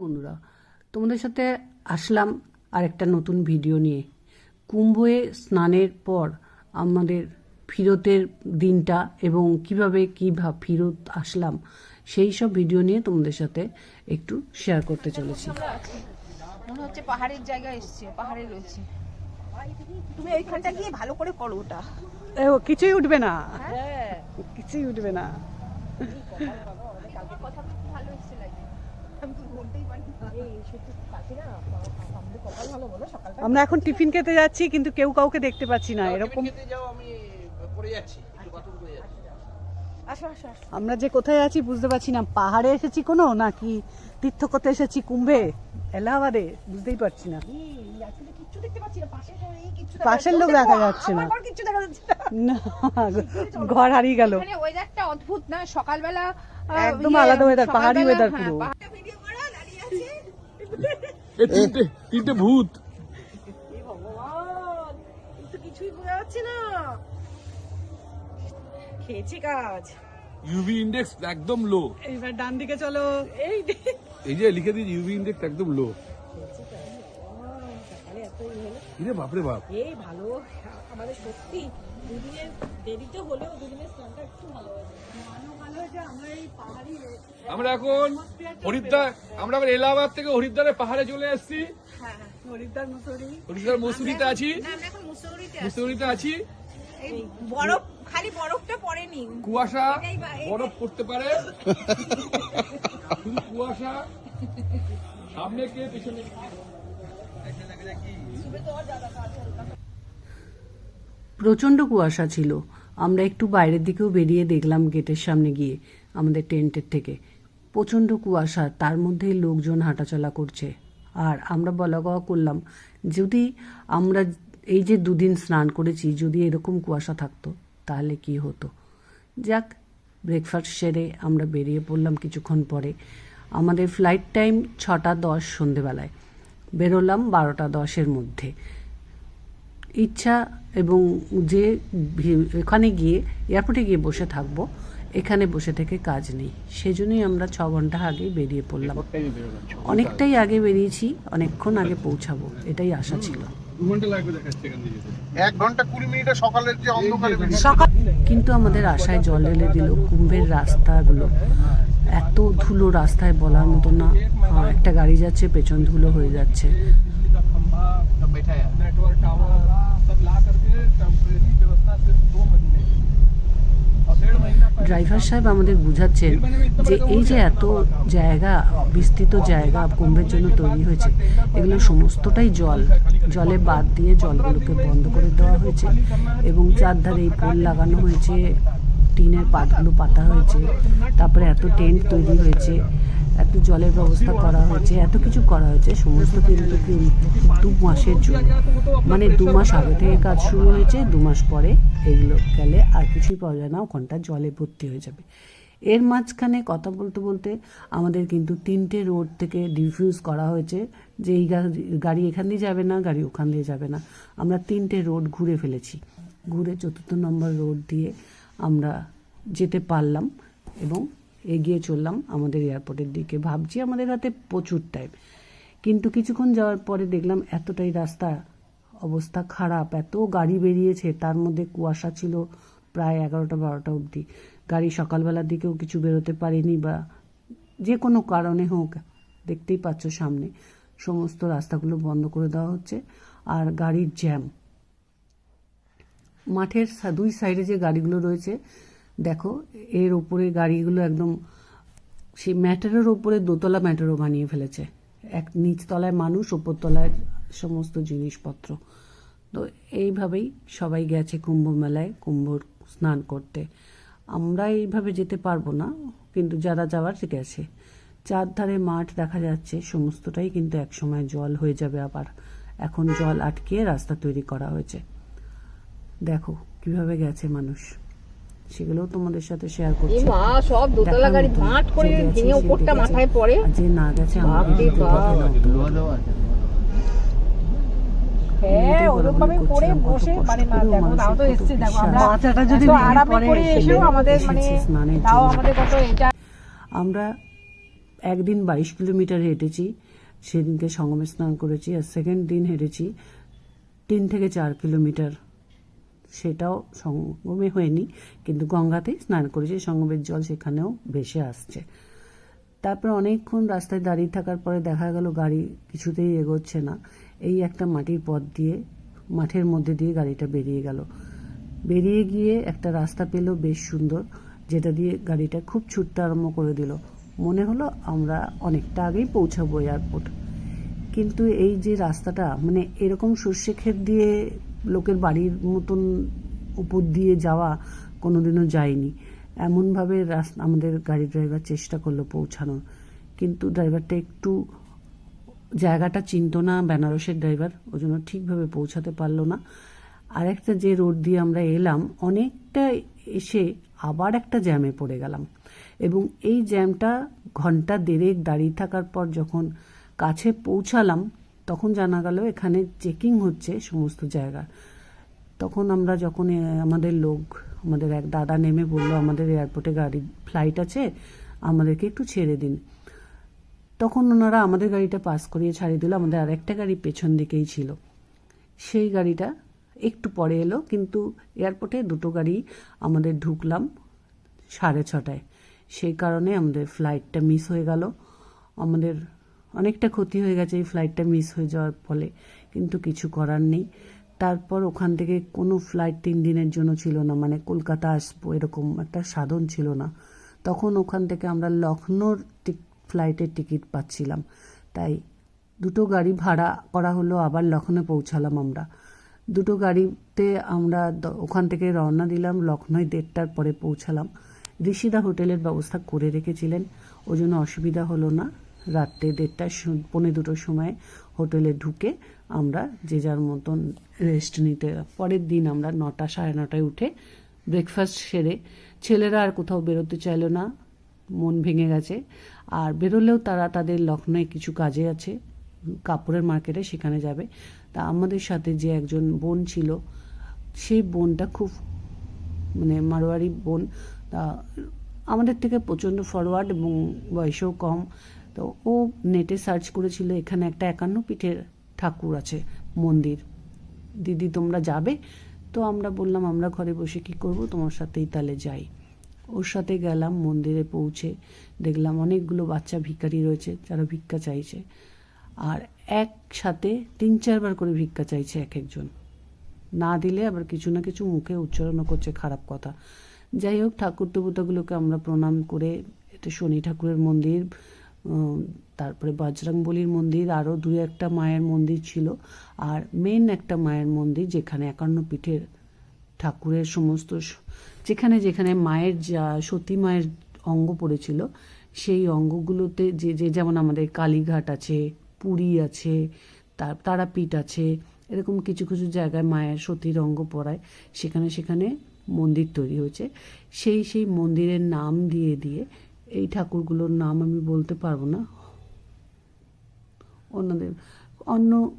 বন্ধুরা? তোমাদের সাথে আসলাম আরেকটা নতুন ভিডিও নিয়ে। কুম্ভয়ে স্নানের পর আমাদের ফিরতের দিনটা এবং কীভাবে কী ভাব ফিরত আসলাম সেই সব ভিডিও নিয়ে তোমাদের সাথে একটু শেয়ার করতে চলেছি। মনে হচ্ছে পাহাড়ের জায়গায় এসছে পাহাড়ে রয়েছে। তুমি ওইখানটা গিয়ে ভালো করে করো ওটা। ও কিছুই উঠবে না। হ্যাঁ। কিছুই উঠবে না। কথা ভালো এসছে লাগে আমরা এখন টিফিন খেতে যাচ্ছি কিন্তু কেউ কাউকে দেখতে পাচ্ছি না। এরকম খেতে যাও আমি পড়ে যাচ্ছি একটু বাথরুম করে যাচ্ছি আসো আসো আসো আমরা যে কোথায় আছি বুঝতে পারছি না। পাহাড়ে এসেছি কোনো নাকি তীর্থ করতে এসেছি কুম্ভে? এলাহাবাদে বুঝতেই পারছি না। পাশের লোক দেখা যাচ্ছে না। না। ঘর হারিয়ে গেল। মানে ওয়েদারটা অদ্ভুত না? সকালবেলা একদম ইয়ে, আলাদা weather, পাহাড়ি weather হ্যাঁ, পুরো। তিনটে ভূত এ ভগবান এই তো কিছুই বোঝা যাচ্ছে না খেয়েছি কাজ। ইউভি ইন্ডেক্স একদম লো এইবার ডান দিকে চলো। এই এই যে লিখে দিয়েছি ইউভি ইন্ডেক্স একদম লো ইরে বাপরে বাপ। এই ভালো। আমাদের সত্যি দুদিনের দেরিতে হলেও দুদিনের স্নানটা একটু ভালো আমরা এখন হরিদ্বার আমরা এখন এলাহাবাদ থেকে হরিদ্বারের পাহাড়ে চলে এসেছি। হরিদ্বার মুসুরি। হরিদ্বার মসুরিতে আছি। মুসৌরিতে আছি। এই বরফ খালি বরফটা পড়েনি। কুয়াশা বরফ পড়তে পারে। শুধু কুয়াশা। সামনে কে পেছনে প্রচণ্ড কুয়াশা ছিল। আমরা একটু বাইরের দিকেও বেরিয়ে দেখলাম গেটের সামনে গিয়ে আমাদের টেন্টের থেকে। প্রচণ্ড কুয়াশা তার মধ্যে লোকজন হাঁটাচলা করছে। আর আমরা বলা করলাম যদি আমরা এই যে দুদিন স্নান করেছি যদি এরকম কুয়াশা থাকতো তাহলে কি হতো? যাক ব্রেকফাস্ট সেরে আমরা বেরিয়ে পড়লাম কিছুক্ষণ পরে। আমাদের ফ্লাইট টাইম ছটা দশ সন্ধেবেলায়। বেরোলাম বারোটা দশের মধ্যে। ইচ্ছা এবং যে এখানে গিয়ে এয়ারপোর্টে গিয়ে বসে থাকব এখানে বসে থেকে কাজ নেই। সেজন্যই আমরা ছ ঘণ্টা আগে বেরিয়ে পড়লাম। অনেকটাই আগে বেরিয়েছি অনেকক্ষণ আগে পৌঁছাবো এটাই আশা ছিল। কিন্তু আমাদের আশায় জল ঢেলে দিল কুম্ভের রাস্তাগুলো। এত ধুলো রাস্তায় বলার মতো না। একটা গাড়ি যাচ্ছে পেছন ধুলো হয়ে যাচ্ছে। ড্রাইভার সাহেব আমাদের বুঝাচ্ছেন যে এই যে এত জায়গা, বিস্তৃত জায়গা কুম্ভের জন্য তৈরি হয়েছে, এগুলো সমস্তটাই জল। জলে বাদ দিয়ে জলগুলোকে বন্ধ করে দেওয়া হয়েছে এবং চারধারে এই পোল লাগানো হয়েছে, টিনের পাতগুলো পাতা হয়েছে, তারপরে এত টেন্ট তৈরি হয়েছে। এত জলের ব্যবস্থা করা হয়েছে, এত কিছু করা হয়েছে, সমস্ত কিন্তু দু মাসের জন্য। মানে দু মাস আগে থেকে কাজ শুরু হয়েছে, দু মাস পরে এগুলো গেলে আর কিছুই পাওয়া যায় না, ওখানটা জলে ভর্তি হয়ে যাবে। এর মাঝখানে কথা বলতে বলতে আমাদের কিন্তু তিনটে রোড থেকে ডিফিউজ করা হয়েছে, যে এই গাড়ি এখান দিয়ে যাবে না, গাড়ি ওখান দিয়ে যাবে না। আমরা তিনটে রোড ঘুরে ফেলেছি। ঘুরে চতুর্থ নম্বর রোড দিয়ে আমরা যেতে পারলাম এবং এগিয়ে চললাম আমাদের এয়ারপোর্টের দিকে। ভাবছি আমাদের হাতে প্রচুর টাইম কিন্তু কিছুক্ষণ যাওয়ার পরে দেখলাম এতটাই রাস্তা, অবস্থা খারাপ। এত গাড়ি বেরিয়েছে, তার মধ্যে কুয়াশা ছিল প্রায় এগারোটা, বারোটা অবধি। গাড়ি সকালবেলার দিকেও কিছু বেরোতে পারেনি বা যে কোনো কারণে হোক, দেখতেই পাচ্ছ সামনে। সমস্ত রাস্তাগুলো বন্ধ করে দেওয়া হচ্ছে আর গাড়ির জ্যাম মাঠের দুই সাইডে যে গাড়িগুলো রয়েছে দেখো, এর ওপরে গাড়িগুলো একদম, সেই ম্যাটারের ওপরে দোতলা ম্যাটারও বানিয়ে ফেলেছে। এক নিচতলায় মানুষ ওপর তলায় সমস্ত জিনিসপত্র। তো এইভাবেই সবাই গেছে কুম্ভ মেলায় কুম্ভ স্নান করতে। আমরা এইভাবে যেতে পারব না, কিন্তু যারা যাওয়ার গেছে। চারধারে মাঠ দেখা যাচ্ছে, সমস্তটাই কিন্তু একসময় জল হয়ে যাবে আবার। এখন জল আটকিয়ে রাস্তা তৈরি করা হয়েছে। দেখো, কীভাবে গেছে মানুষ। সেগুলোও তোমাদের সাথে শেয়ার করছি মা সব দোতলা গাড়ি। ভাঁট করে ভেঙে দেখেছে। মাথায় পড়ে আর যে না গেছে আমাকে। হবে হ্যাঁ মেয়েদের ওরকম ভাবে বলাবলি করে করছিলাম, কত বসে মানে করেও দেখো তাও তো এসছে দেখো আমরা মাথাটা যদি আরামে পড়ে করে এসেও আমাদের মানে তাও আমাদের কত এটা আমরা একদিন বাইশ কিলোমিটার হেঁটেছি সেদিনকে সঙ্গমে স্নান করেছি আর সেকেন্ড দিন হেঁটেছি তিন থেকে চার কিলোমিটার সেটাও সঙ্গমে হয়নি, কিন্তু গঙ্গাতেই স্নান করেছি, সঙ্গমের জল সেখানেও ভেসে আসছে। তারপরে অনেকক্ষণ রাস্তায় দাঁড়িয়ে থাকার পরে দেখা গেল গাড়ি কিছুতেই এগোচ্ছে না। এই একটা মাটির পথ দিয়ে, মাঠের মধ্যে দিয়ে গাড়িটা বেরিয়ে গেল। বেরিয়ে গিয়ে একটা রাস্তা পেল বেশ সুন্দর, যেটা দিয়ে গাড়িটা খুব ছুটতে আরম্ভ করে দিল। মনে হলো আমরা অনেকটা আগেই পৌঁছাবো এয়ারপোর্ট। কিন্তু এই যে রাস্তাটা মানে এরকম সর্ষে ক্ষেত দিয়ে লোকের বাড়ির মতন উপর দিয়ে যাওয়া কোনোদিনও যায়নি। এমনভাবে রাস্তা আমাদের গাড়ি ড্রাইভার চেষ্টা করল পৌঁছানোর। কিন্তু ড্রাইভারটা একটু জায়গাটা চিনতো না, বেনারসের ড্রাইভার ওই জন্য ঠিকভাবে পৌঁছাতে পারল না। আর একটা যে রোড দিয়ে আমরা এলাম, অনেকটা এসে আবার একটা জ্যামে পড়ে গেলাম। এবং এই জ্যামটা ঘণ্টা দেড়েক দাঁড়িয়ে থাকার পর যখন কাছে পৌঁছালাম তখন জানা গেল এখানে চেকিং হচ্ছে সমস্ত জায়গা। তখন আমরা যখন আমাদের লোক, আমাদের এক দাদা নেমে বলল, আমাদের এয়ারপোর্টে গাড়ি ফ্লাইট আছে, আমাদেরকে একটু ছেড়ে দিন। তখন ওনারা আমাদের গাড়িটা পাস করিয়ে ছাড়িয়ে দিল। আমাদের আরেকটা গাড়ি পেছন দিকেই ছিল। সেই গাড়িটা একটু পরে এলো, কিন্তু এয়ারপোর্টে দুটো গাড়ি আমাদের ঢুকলাম সাড়ে ছটায়। সেই কারণে আমাদের ফ্লাইটটা মিস হয়ে গেল। আমাদের অনেকটা ক্ষতি হয়ে গেছে, এই ফ্লাইটটা মিস হয়ে যাওয়ার ফলে। কিন্তু কিছু করার নেই। তারপর ওখান থেকে কোনো ফ্লাইট তিন দিনের জন্য ছিল না মানে কলকাতা আসব এরকম একটা সাধন ছিল না। তখন ওখান থেকে আমরা লখনৌর ফ্লাইটের টিকিট পাচ্ছিলাম। তাই দুটো গাড়ি ভাড়া করা হলো, আবার লখনৌ পৌঁছালাম আমরা। দুটো গাড়িতে আমরা ওখান থেকে রওনা দিলাম লখনৌ দেড়টার পরে পৌঁছালাম। ঋষিদা হোটেলের ব্যবস্থা করে রেখেছিলেন ওই জন্য অসুবিধা হলো না। রাত্রে দেড়টার সম- পৌনে দুটোর সময় হোটেলে ঢুকে আমরা যে যার মতন রেস্ট নিতে, পরের দিন আমরা নটা, সাড়ে নটায় উঠে ব্রেকফাস্ট সেরে ছেলেরা আর কোথাও বেরোতে চাইলো না, মন ভেঙে গেছে। আর বেরোলেও তারা তাদের লখনৌয়ে কিছু কাজে আছে, কাপড়ের মার্কেটে সেখানে যাবে। তা আমাদের সাথে যে একজন বোন ছিল সেই বোনটা খুব মানে মারোয়ারি বোন। তা আমাদের থেকে প্রচণ্ড ফরওয়ার্ড এবং বয়সেও কম। তো ও নেটে সার্চ করেছিল, এখানে একটা একান্ন পিঠের ঠাকুর আছে, মন্দির। দিদি, তোমরা যাবে? তো আমরা বললাম, আমরা ঘরে বসে কি করব? তোমার সাথেই তাহলে যাই। ওর সাথে গেলাম, মন্দিরে পৌঁছে দেখলাম অনেকগুলো বাচ্চা ভিখারি রয়েছে, যারা ভিক্ষা চাইছে। আর একসাথে তিন চারবার করে ভিক্ষা চাইছে এক একজন। না দিলে আবার কিছু না কিছু মুখে উচ্চারণও করছে খারাপ কথা। যাই হোক, ঠাকুর দেবতাগুলোকে আমরা প্রণাম করে এটা শনি ঠাকুরের মন্দির তারপরে বজরংবলির মন্দির, আরও দুই একটা মায়ের মন্দির ছিল। আর মেন একটা মায়ের মন্দির যেখানে একান্ন পিঠের ঠাকুরের সমস্ত যেখানে যেখানে মায়ের যা, সতী মায়ের অঙ্গ পড়েছিল, সেই অঙ্গগুলোতে যে যে যেমন আমাদের কালীঘাট আছে, পুরী আছে, তার, তারাপীঠ আছে, এরকম কিছু কিছু জায়গায় মায়ের সতীর অঙ্গ পড়ায়, সেখানে সেখানে মন্দির তৈরি হয়েছে। সেই সেই মন্দিরের নাম দিয়ে দিয়ে এই ঠাকুরগুলোর নাম আমি বলতে পারব না। অন্যদের, অন্য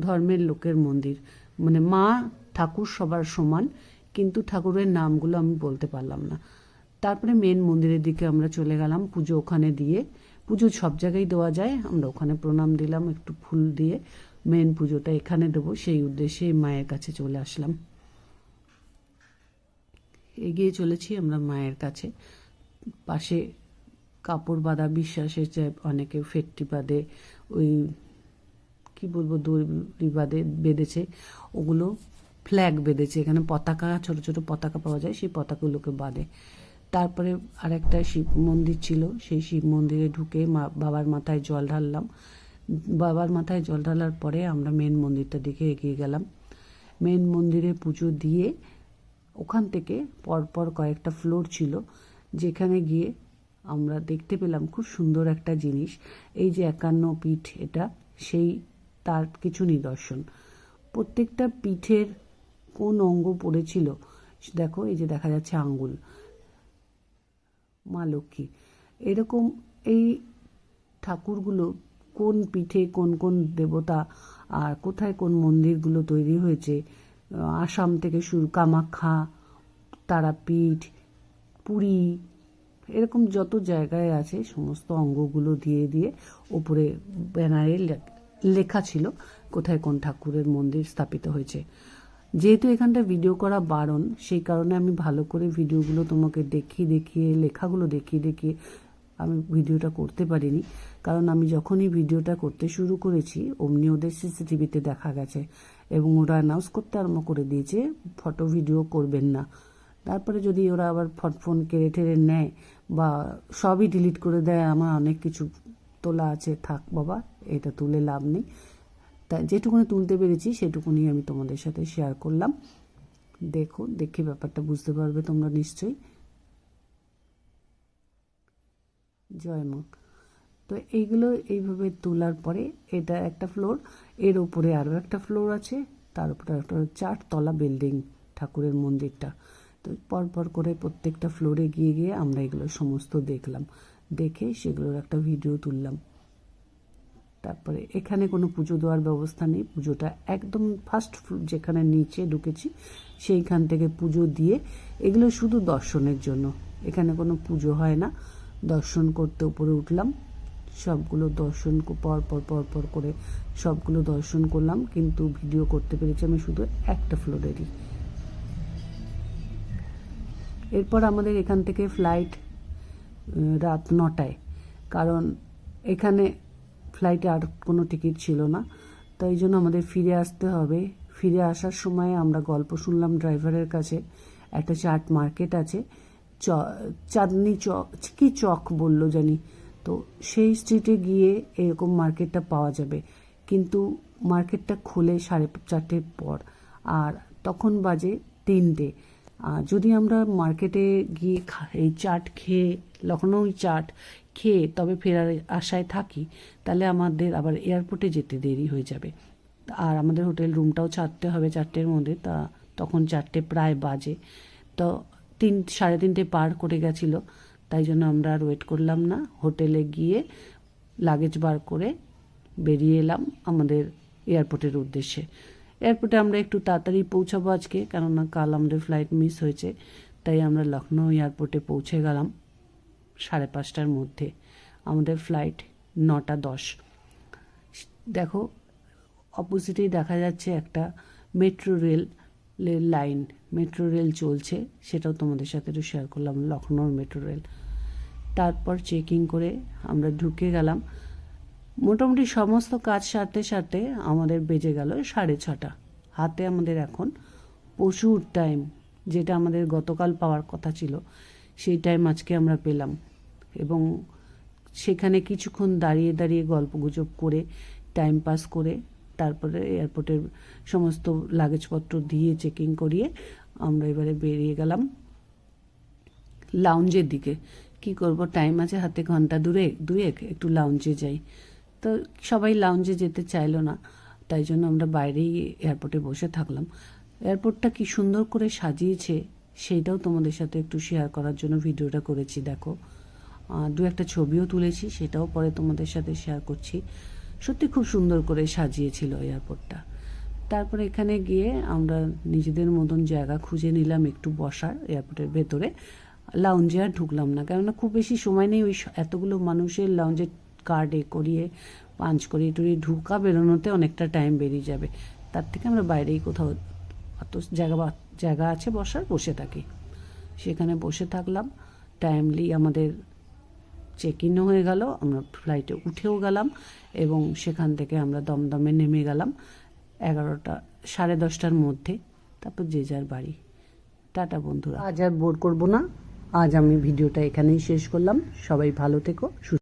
ধর্মের লোকের মন্দির। মানে মা ঠাকুর সবার সমান, কিন্তু ঠাকুরের নামগুলো আমি বলতে পারলাম না। তারপরে মেন মন্দিরের দিকে আমরা চলে গেলাম পুজো ওখানে দিয়ে। পুজো সব জায়গায় দেওয়া যায়, আমরা ওখানে প্রণাম দিলাম, একটু ফুল দিয়ে মেন পুজোটা এখানে দেবো, সেই উদ্দেশ্যে মায়ের কাছে চলে আসলাম। এগিয়ে চলেছি আমরা মায়ের কাছে। পাশে কাপড় বাঁধা বিশ্বাসের যে অনেকে ফেটটি বাঁধে, ওই কি বলব, দড়ি বাঁধে, বেঁধেছে, ওগুলো ফ্ল্যাগ বেঁধেছে। এখানে পতাকা, ছোট ছোট পতাকা পাওয়া যায়, সেই পতাকাগুলোকে বাঁধে। তারপরে আরেকটা শিব মন্দির ছিল, সেই শিব মন্দিরে ঢুকে মা, বাবার মাথায় জল ঢাললাম। বাবার মাথায় জল ঢালার পরে আমরা মেন মন্দিরটার দিকে এগিয়ে গেলাম। মেন মন্দিরে পুজো দিয়ে ওখান থেকে পরপর কয়েকটা ফ্লোর ছিল। যেখানে গিয়ে আমরা দেখতে পেলাম খুব সুন্দর একটা জিনিস। এই যে একান্ন পিঠ এটা, সেই তার কিছু নিদর্শন। প্রত্যেকটা পিঠের কোন অঙ্গ পড়েছিল? দেখো, এই যে দেখা যাচ্ছে আঙ্গুল। মা লক্ষ্মী। এরকম এই ঠাকুরগুলো কোন পিঠে কোন কোন দেবতা আর কোথায় কোন মন্দিরগুলো তৈরি হয়েছে? আসাম থেকে শুরু কামাখ্যা, তারাপীঠ পুরী, এরকম যত জায়গায় আছে, সমস্ত অঙ্গগুলো দিয়ে দিয়ে ওপরে ব্যানারে লেখা ছিল কোথায় কোন ঠাকুরের মন্দির স্থাপিত হয়েছে। যেহেতু এখানটা ভিডিও করা বারণ, সেই কারণে আমি ভালো করে ভিডিওগুলো তোমাকে দেখিয়ে দেখিয়ে, লেখাগুলো দেখিয়ে দেখিয়ে আমি ভিডিওটা করতে পারিনি। কারণ আমি যখনই ভিডিওটা করতে শুরু করেছি, অমনি ওদের সিসিটিভিতে দেখা গেছে এবং ওরা অ্যানাউন্স করতে আরম্ভ করে দিয়েছে, ফটো ভিডিও করবেন না। তারপরে যদি ওরা আবার ফোন কেড়ে টেড়ে নেয় বা সবই ডিলিট করে দেয়, আমার অনেক কিছু তোলা আছে, থাক বাবা, এটা তুলে লাভ নেই। তা যেটুকুনি তুলতে পেরেছি, সেটুকুনি আমি তোমাদের সাথে শেয়ার করলাম। দেখো, দেখে ব্যাপারটা বুঝতে পারবে তোমরা নিশ্চয়ই। জয় মা। তো এইগুলো এইভাবে তোলার পরে এটা একটা ফ্লোর এর উপরে আরও একটা ফ্লোর আছে, তার উপরে একটা চারতলা বিল্ডিং ঠাকুরের মন্দিরটা। পরপর করে প্রত্যেকটা ফ্লোরে গিয়ে গিয়ে আমরা এগুলো সমস্ত দেখলাম। দেখে সেগুলোর একটা ভিডিও তুললাম। তারপরে এখানে কোনো পুজো দেওয়ার ব্যবস্থা নেই। পুজোটা একদম ফার্স্ট যেখানে নিচে ঢুকেছি, সেইখান থেকে পুজো দিয়ে এগুলো শুধু দর্শনের জন্য। এখানে কোনো পুজো হয় না। দর্শন করতে উপরে উঠলাম। সবগুলো দর্শন পর পর পর পর করে সবগুলো দর্শন করলাম। কিন্তু ভিডিও করতে পেরেছি আমি শুধু একটা ফ্লোরেরই এরপর আমাদের এখান থেকে ফ্লাইট রাত নটায়। কারণ এখানে ফ্লাইটে আর কোনো টিকিট ছিল না। তাই জন্য আমাদের ফিরে আসতে হবে। ফিরে আসার সময় আমরা গল্প শুনলাম ড্রাইভারের কাছে। একটা চাট মার্কেট আছে। চ, চাঁদনি চক কি চক বলল জানি। তো সেই স্ট্রিটে গিয়ে এরকম মার্কেটটা পাওয়া যাবে। কিন্তু মার্কেটটা খুলে সাড়ে চারটের পর। আর তখন বাজে তিনটে। যদি আমরা মার্কেটে গিয়ে এই চাট খেয়ে লখনৌ চাট খেয়ে তবে ফেরার আশায় থাকি, তাহলে আমাদের আবার এয়ারপোর্টে যেতে দেরি হয়ে যাবে। আর আমাদের হোটেল রুমটাও ছাড়তে হবে, চারটের মধ্যে, তা তখন চারটে প্রায় বাজে। তো তিন, সাড়ে তিনটে পার করে গেছিল, তাই জন্য আমরা আর ওয়েট করলাম না। হোটেলে গিয়ে লাগেজ বার করে বেরিয়ে এলাম আমাদের এয়ারপোর্টের উদ্দেশ্যে। এয়ারপোর্টে আমরা একটু তাড়াতাড়ি পৌঁছাবো আজকে, কেননা কাল আমাদের ফ্লাইট মিস হয়েছে, তাই আমরা লখনৌ এয়ারপোর্টে পৌঁছে গেলাম সাড়ে পাঁচটার মধ্যে। আমাদের ফ্লাইট নটা দশ। দেখো অপোজিটেই দেখা যাচ্ছে একটা metro rail line metro rail চলছে, সেটাও তোমাদের সাথে একটু শেয়ার করলাম লখনৌর মেট্রো রেল তারপর চেকিং করে আমরা ঢুকে গেলাম। মোটামুটি সমস্ত কাজ সারতে সারতে আমাদের বেজে গেল সাড়ে ছটা। হাতে আমাদের এখন প্রচুর টাইম যেটা আমাদের গতকাল পাওয়ার কথা ছিল, সেই টাইম আজকে আমরা পেলাম। এবং সেখানে কিছুক্ষণ দাঁড়িয়ে দাঁড়িয়ে গল্পগুজব করে টাইম পাস করে, তারপরে এয়ারপোর্টের সমস্ত লাগেজপত্র দিয়ে চেকিং করিয়ে আমরা এবারে বেরিয়ে গেলাম লাউঞ্জের দিকে। কি করব? টাইম আছে হাতে ঘণ্টা দূরে দুয়েক, একটু লাউঞ্জে যাই। তো সবাই লাউঞ্জে যেতে চাইলো না। তাই জন্য আমরা বাইরেই এয়ারপোর্টে বসে থাকলাম। এয়ারপোর্টটা কি সুন্দর করে সাজিয়েছে, সেইটাও তোমাদের সাথে একটু শেয়ার করার জন্য ভিডিওটা করেছি, দেখো। দু একটা ছবিও তুলেছি, সেটাও পরে তোমাদের সাথে শেয়ার করছি। সত্যি খুব সুন্দর করে সাজিয়েছিল এয়ারপোর্টটা তারপরে এখানে গিয়ে আমরা নিজেদের মতন জায়গা খুঁজে নিলাম একটু বসার এয়ারপোর্টের ভেতরে। লাউঞ্জে আর ঢুকলাম না, কেননা খুব বেশি সময় নেই, ওই এতগুলো মানুষের লাউঞ্জে কার্ডে করিয়ে পাঞ্চ করিয়ে টরিয়ে ঢুকা বেরোনোতে অনেকটা টাইম বেরিয়ে যাবে। তার থেকে আমরা বাইরেই কোথাও অত জায়গা জায়গা আছে বসার, বসে থাকি। সেখানে বসে থাকলাম টাইমলি আমাদের চেক ইনও হয়ে গেল, আমরা ফ্লাইটে উঠেও গেলাম এবং সেখান থেকে আমরা দমদমে নেমে গেলাম এগারোটা, সাড়ে দশটার মধ্যে। তারপর যে যার বাড়ি। টাটা বন্ধুরা। আজ আর বোর করব না। আজ আমি ভিডিওটা এখানেই শেষ করলাম। সবাই ভালো থেকো, সুস্থ